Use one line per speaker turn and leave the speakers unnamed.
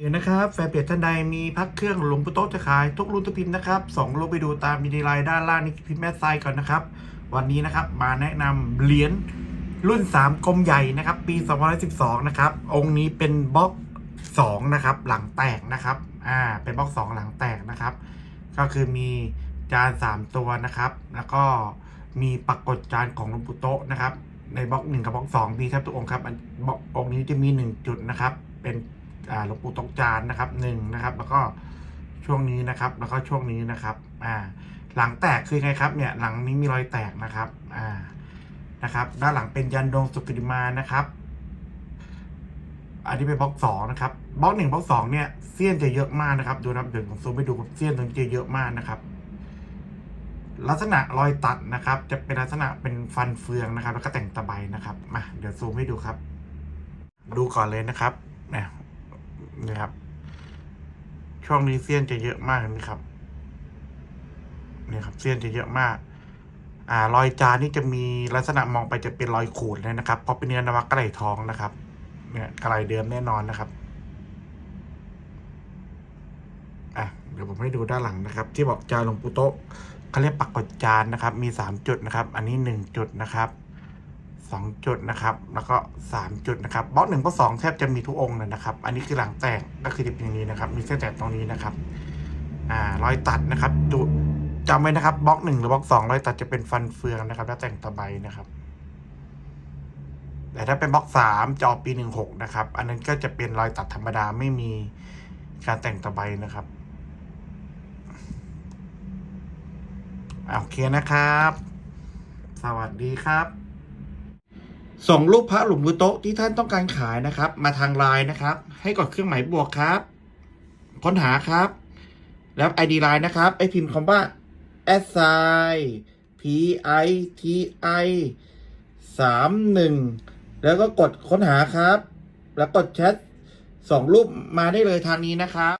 เดี๋ยวนะครับแฟนเพจท่านใดมีพักเครื่องหลวงปู่โต๊ะจะขายทุกรุ่นทุกพิมพ์นะครับส่งรูปไปดูตามมีดีไลน์ด้านล่างนี้พิมพ์แม่ไซก่อนนะครับ วันนี้นะครับมาแนะนำเหรียญรุ่น 3กลมใหญ่นะครับ ปี2012นะครับองค์นี้เป็นบล็อก2นะครับหลังแตกนะครับอ่าเป็นบล็อก 2 หลังแตกนะครับ ก็คือมีจาน 3 ตัวนะครับ แล้วก็มีปรากฏจานของหลวงปู่โต๊ะนะครับในบล็อกหนึ่งกับบล็อกสองมีแทบทุกองค์ครับบล็อกองค์นี้จะมีหนึ่งจุดนะครับเป็น หลวงปู่ตกจานนะครับหนึ่งนะครับ แล้วก็ช่วงนี้นะครับ แล้วก็ช่วงนี้นะครับอ่าหลังแตกคือไงครับเนี่ยหลังนี้มีรอยแตกนะครับอ่านะครับ ด้านหลังเป็นยันดงสุกิติมานะครับ อันนี้เป็นบล็อกสองนะครับบล็อกหนึ่งบล็อกสองเนี่ยเสี้ยนจะเยอะมากนะครับ ดูนะเดี๋ยวผมซูมไปดูเสี้ยนตรงนี้จะเยอะมากนะครับ ลักษณะรอยตัดนะครับ จะเป็นลักษณะเป็นฟันเฟืองนะครับ แล้วก็แต่งตะไบนะครับมาเดี๋ยวซูมให้ดูครับ ดูก่อนเลยนะครับเนี่ย นะครับ ช่วงนี้เสี้ยนจะเยอะมากนะครับเนี่ยครับเสี้ยนจะเยอะมาก อ่ารอยจานนี่จะมีลักษณะมองไปจะเป็นรอยขูดเลยนะครับเพราะเป็นเนื้อนวัตกระไหลทองนะครับเนี่ยกระไหลเดิมแน่นอนนะครับอะเดี๋ยวผมให้ดูด้านหลังนะครับ ที่บอกจานหลวงปู่โต๊ะเขาเรียกปักกดจานนะครับ มีสามจุดนะครับ อันนี้หนึ่งจุดนะครับ สองจุดนะครับ แล้วก็สามจุดนะครับบล็อกหนึ่งบล็อกสองแทบจะมีทุกองค์เลยนะครับ อันนี้คือหลังแตกก็คือจะเป็นอย่างนี้นะครับ มีเส้นแตกตรงนี้นะครับ อ่ารอยตัดนะครับดูจำไว้นะครับบล็อกหนึ่งหรือบล็อกสองรอยตัดจะเป็นฟันเฟืองนะครับ แล้วแต่งตะไบนะครับ แต่ถ้าเป็นบล็อกสามจอปีหนึ่งหกนะครับ อันนั้นก็จะเป็นรอยตัดธรรมดาไม่มีการแต่งตะไบนะครับอะโอเคนะครับ สวัสดีครับ ส่งรูปพระหลวงปู่โต๊ะที่ท่านต้องการขายนะครับ มาทางไลน์นะครับ ให้กดเครื่องหมายบวกครับ ค้นหาครับ แล้ว ID ไลน์นะครับไอพิมพ์คำว่า s i p i t i สามหนึ่งแล้วก็กดค้นหาครับ แล้วกดแชทส่งรูปมาได้เลยทางนี้นะครับ